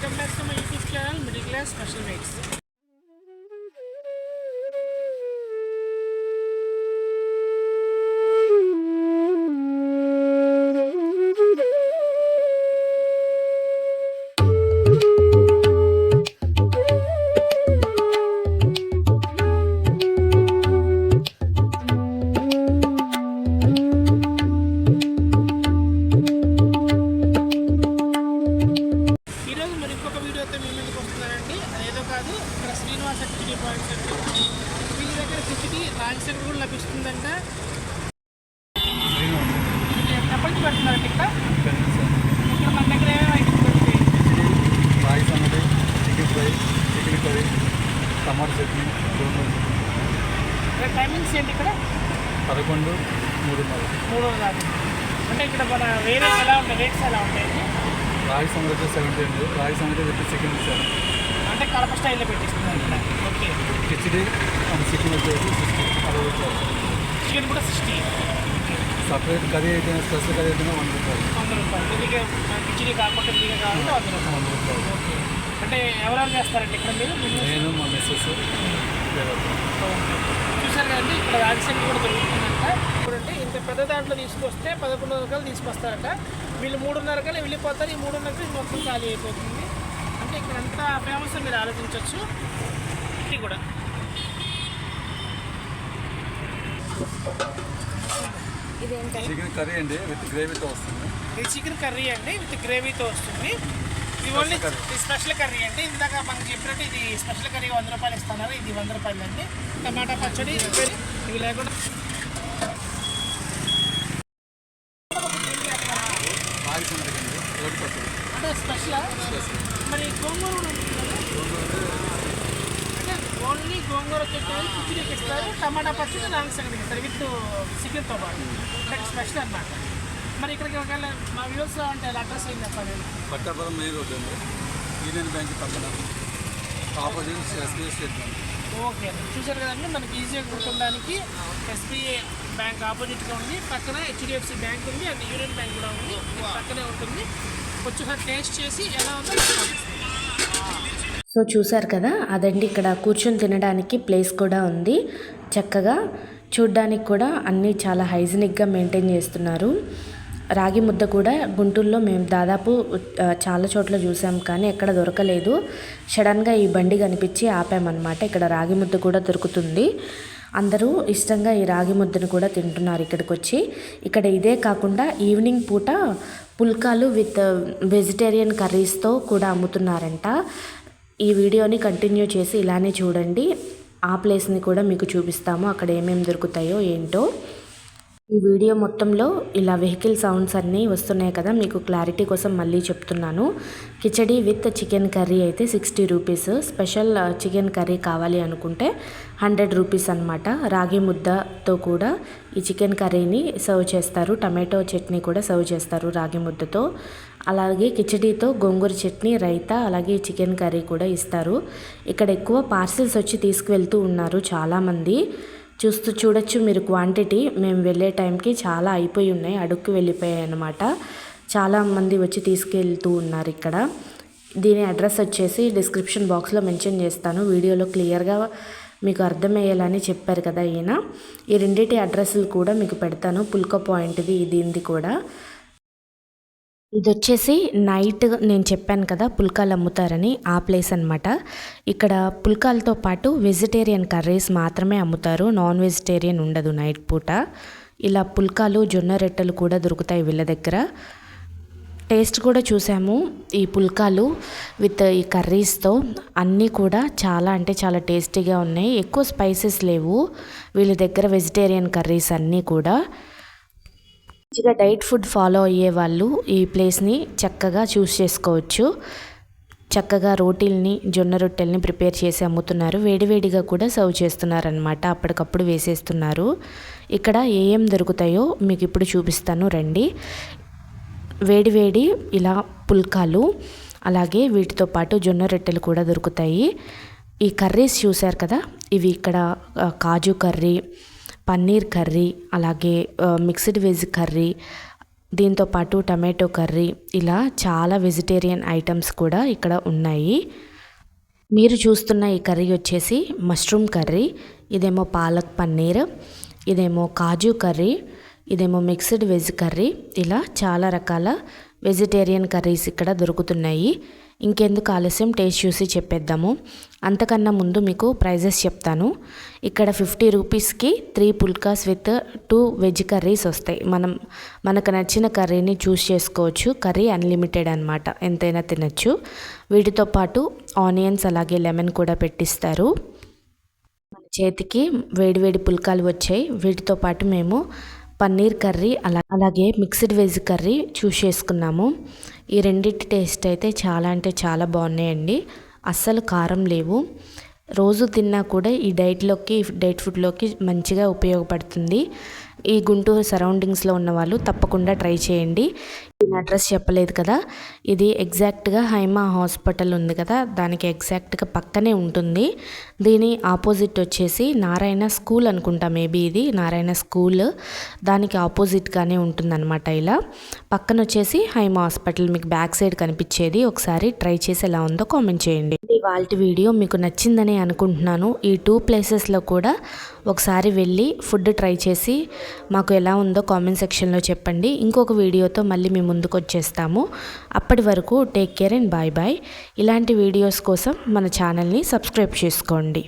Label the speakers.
Speaker 1: Welcome back to my YouTube channel middle class special makes Rajasekhar కూడా లభిస్తుందంట. ఎప్పటి నుంచి పెడుతున్నారండి ఇక్కడ ఇక్కడ మన దగ్గర
Speaker 2: రాగి సంగటి chicken fry chicken curry tomato chutney
Speaker 1: timings ఏంటి ఇక్కడ?
Speaker 2: పదకొండు మూడున్నర
Speaker 1: మూడో దాకా అంటే ఇక్కడ మన వేరే ఎలా ఉంటాయి? రేట్స్ ఎలా ఉంటాయండి
Speaker 2: రాగి వచ్చి సెవెంటీ అండి. రాగి సంగటి వచ్చి చికెన్ సెవెన్
Speaker 1: అంటే కడప స్టైల్లో పెట్టిస్తున్నారు ఓకే.
Speaker 2: చికెన్ వచ్చేసి
Speaker 1: చికెన్ కూడా సిక్స్టీ
Speaker 2: సపరేట్ కర్రీ అయితే స్పెషల్ కర్రీ అయితే వన్ రూపాయలు.
Speaker 1: వంద రూపాయలు. ఇదిగే కిచిడి కాకుండా ఇదిగే కావాలంటే వంద రూపాయలు.
Speaker 2: వంద రూపాయలు.
Speaker 1: ఓకే. అంటే ఎవరెవరు చేస్తారండి ఇక్కడ మీరు?
Speaker 2: నేను మా మిస్సెస్
Speaker 1: చూసారు కదండి ఇక్కడ వ్యాక్సిన్ కూడా దొరుకుతుందంట. ఇప్పుడంటే ఇంత పెద్ద దాంట్లో తీసుకొస్తే పదకొండు రకాలు తీసుకొస్తారట. వీళ్ళు మూడున్నర కల్లా వెళ్ళిపోతారు ఈ మూడున్నరకి మొత్తం ఖాళీ అయిపోతుంది. అంటే ఇక్కడ ఎంత ఫేమస్ మీరు ఆలోచించవచ్చు ఇది కూడా.
Speaker 2: చికెన్ కర్రీ అండి విత్ గ్రేవీతో వస్తుంది.
Speaker 1: ఇది చికెన్ కర్రీ అండి విత్ గ్రేవీతో వస్తుంది. ఇది ఓన్లీ స్పెషల్ కర్రీ అండి. ఇందాక మనకి చెప్పినట్టు ఇది స్పెషల్ కర్రీ వంద రూపాయలు ఇస్తున్నారు. ఇది వంద రూపాయలు అండి. టమాటా పచ్చడి ఇవి- లేకుండా అంటే స్పెషల్. మరి గోంగూర కూడా? అంటే ఓన్లీ గోంగూర చట్నీ కిచిడీకి ఇస్తారు టమాటా పచ్చడి రాంగ్ సంగతికి ఇస్తారు విత్ చికెన్తో పాటు. అంటే స్పెషల్ అన్నమాట. మరి ఇక్కడికి ఒకవేళ మా వ్యూస్ అంటే అడ్రస్ అయింది చెప్పండి
Speaker 2: పట్టాపురం మెయిన్ రోడ్ అండి. యూనియన్ బ్యాంక్ పక్కన. Opposite SBI State Bank
Speaker 1: okay చూసారు కదండి మనకి ఈజీగా గుర్తుండడానికి ఎస్బీఐ బ్యాంక్ ఆపోజిట్గా ఉంది. పక్కన హెచ్డిఎఫ్సి బ్యాంక్ ఉంది అండ్ యూనియన్ బ్యాంక్ కూడా ఉంది. పక్కనే ఉంటుంది. కొంచెం టేస్ట్ చేసి ఎలా ఉందో
Speaker 3: సో చూసారు కదా అదండి ఇక్కడ కూర్చొని తినడానికి ప్లేస్ కూడా ఉంది. చక్కగా చూడ్డానికి కూడా అన్నీ చాలా హైజీనిక్గా మెయింటైన్ చేస్తున్నారు. రాగి ముద్ద కూడా గుంటూరులో మేము దాదాపు చాలా చోట్ల చూసాం కానీ ఎక్కడ దొరకలేదు. సడన్గా ఈ బండి కనిపించి ఆపామన్నమాట. ఇక్కడ రాగి ముద్ద కూడా దొరుకుతుంది. అందరూ ఇష్టంగా ఈ రాగి ముద్దను కూడా తింటున్నారు ఇక్కడికి వచ్చి ఇక్కడ ఇదే కాకుండా ఈవినింగ్ పూట పుల్కాలు విత్ వెజిటేరియన్ కర్రీస్తో కూడా అమ్ముతున్నారంట. ఈ వీడియోని కంటిన్యూ చేసి ఇలానే చూడండి. ఆ ప్లేస్ని కూడా మీకు చూపిస్తాము. అక్కడ ఏమేమి దొరుకుతాయో ఏంటో. ఈ వీడియో మొత్తంలో ఇలా వెహికల్ సౌండ్స్ అన్నీ వస్తున్నాయి కదా మీకు క్లారిటీ కోసం మళ్ళీ చెప్తున్నాను. కిచడీ విత్ చికెన్ కర్రీ అయితే sixty rupees. Special chicken curry కావాలి అనుకుంటే హండ్రెడ్ రూపీస్ అనమాట రాగి ముద్దతో కూడా ఈ చికెన్ కర్రీని సర్వ్ చేస్తారు. టమాటో చట్నీ కూడా సర్వ్ చేస్తారు రాగి ముద్దతో. అలాగే కిచడీతో గోంగూర చట్నీ రైతా అలాగే చికెన్ కర్రీ కూడా ఇస్తారు. ఇక్కడ ఎక్కువ పార్సిల్స్ వచ్చి తీసుకువెళ్తూ ఉన్నారు చాలామంది. చూస్తూ చూడొచ్చు. మీరు క్వాంటిటీ మేము వెళ్ళే టైంకి చాలా అయిపోయి ఉన్నాయి. అడుక్కు వెళ్ళిపోయాయి అనమాట చాలా మంది వచ్చి తీసుకెళ్తూ ఉన్నారు ఇక్కడ. దీని అడ్రస్ వచ్చేసి డిస్క్రిప్షన్ బాక్స్లో మెన్షన్ చేస్తాను. వీడియోలో క్లియర్గా మీకు అర్థమయ్యేలానే చెప్పారు కదా ఈయన. ఈ రెండింటి అడ్రస్లు కూడా మీకు పెడతాను. పుల్క పాయింట్ది దీనిది కూడా. ఇది వచ్చేసి నైట్ నేను చెప్పాను కదా పుల్కాలు అమ్ముతారని ఆ ప్లేస్ అనమాట ఇక్కడ పుల్కాలతో పాటు వెజిటేరియన్ కర్రీస్ మాత్రమే అమ్ముతారు. నాన్ వెజిటేరియన్ ఉండదు నైట్ పూట. ఇలా పుల్కాలు జొన్న రొట్టెలు కూడా దొరుకుతాయి వీళ్ళ దగ్గర. టేస్ట్ కూడా చూసాము. ఈ పుల్కాలు విత్ ఈ కర్రీస్తో అన్నీ కూడా చాలా అంటే చాలా టేస్టీగా ఉన్నాయి. ఎక్కువ స్పైసెస్ లేవు. వీళ్ళ దగ్గర వెజిటేరియన్ కర్రీస్ అన్నీ కూడా. మంచిగా డైట్ ఫుడ్ ఫాలో అయ్యే వాళ్ళు ఈ ప్లేస్ని చక్కగా చూస్ చేసుకోవచ్చు. చక్కగా రోటీల్ని జొన్న రొట్టెల్ని ప్రిపేర్ చేసి అమ్ముతున్నారు. వేడివేడిగా కూడా సర్వ్ చేస్తున్నారనమాట అప్పటికప్పుడు వేసేస్తున్నారు. ఇక్కడ ఏం దొరుకుతాయో మీకు ఇప్పుడు చూపిస్తాను రండి. వేడివేడి ఇలా పుల్కాలు అలాగే వీటితో పాటు జొన్న రొట్టెలు కూడా దొరుకుతాయి. ఈ కర్రీస్ చూశారు కదా? ఇవి ఇక్కడ కాజు కర్రీ పన్నీర్ కర్రీ అలాగే మిక్స్డ్ వెజ్ కర్రీ దీంతో పాటు టమాటో కర్రీ ఇలా చాలా వెజిటేరియన్ ఐటమ్స్ కూడా ఇక్కడ ఉన్నాయి. మీరు చూస్తున్న ఈ కర్రీ వచ్చేసి మష్రూమ్ కర్రీ ఇదేమో పాలక్ పన్నీర్ ఇదేమో కాజు కర్రీ ఇదేమో మిక్స్డ్ వెజ్ కర్రీ ఇలా చాలా రకాల వెజిటేరియన్ కర్రీస్ ఇక్కడ దొరుకుతున్నాయి. ఇంకెందుకు ఆలస్యం? టేస్ట్ చూసి చెప్పేద్దాము. అంతకన్నా ముందు మీకు ప్రైజెస్ చెప్తాను. ఇక్కడ ఫిఫ్టీ రూపీస్కి three phulkas with two veg curries వస్తాయి. మనం మనకు నచ్చిన కర్రీని చూస్ చేసుకోవచ్చు. కర్రీ అన్లిమిటెడ్ అనమాట ఎంతైనా తినచ్చు. వీటితో పాటు ఆనియన్స్ అలాగే లెమన్ కూడా పెట్టిస్తారు. మన చేతికి వేడివేడి పుల్కాలు వచ్చాయి. వీటితో పాటు మేము పన్నీర్ కర్రీ అలా అలాగే మిక్స్డ్ వెజ్ కర్రీ చూస్ చేసుకున్నాము. ఈ రెండింటి టేస్ట్ అయితే చాలా అంటే చాలా బాగున్నాయండి. అస్సలు కారం లేవు. రోజు తిన్నా కూడా ఈ డైట్లోకి డైట్ ఫుడ్లోకి మంచిగా ఉపయోగపడుతుంది. ఈ గుంటూరు సరౌండింగ్స్లో ఉన్న వాళ్ళు తప్పకుండా ట్రై చేయండి. నేను అడ్రస్ చెప్పలేదు కదా? ఇది ఎగ్జాక్ట్గా హైమా హాస్పిటల్ ఉంది కదా? దానికి ఎగ్జాక్ట్గా పక్కనే ఉంటుంది. దీని ఆపోజిట్ వచ్చేసి నారాయణ స్కూల్ అనుకుంటా మేబీ ఇది. నారాయణ స్కూల్. దానికి ఆపోజిట్గానే ఉంటుందన్నమాట ఇలా. పక్కన వచ్చేసి హైమా హాస్పిటల్ మీకు బ్యాక్ సైడ్ కనిపించేది. ఒకసారి ట్రై చేసి ఎలా ఉందో కామెంట్ చేయండి. వాళ్ళ వీడియో మీకు నచ్చిందని అనుకుంటున్నాను. ఈ టూ ప్లేసెస్లో కూడా ఒకసారి వెళ్ళి ఫుడ్ ట్రై చేసి మాకు ఎలా ఉందో కామెంట్ సెక్షన్లో చెప్పండి. ఇంకొక వీడియోతో మళ్ళీ మీ ముందుకు వచ్చేస్తాము. అప్పటి వరకు take care and bye bye ఇలాంటి వీడియోస్ కోసం మన ఛానల్ని సబ్స్క్రైబ్ చేసుకోండి.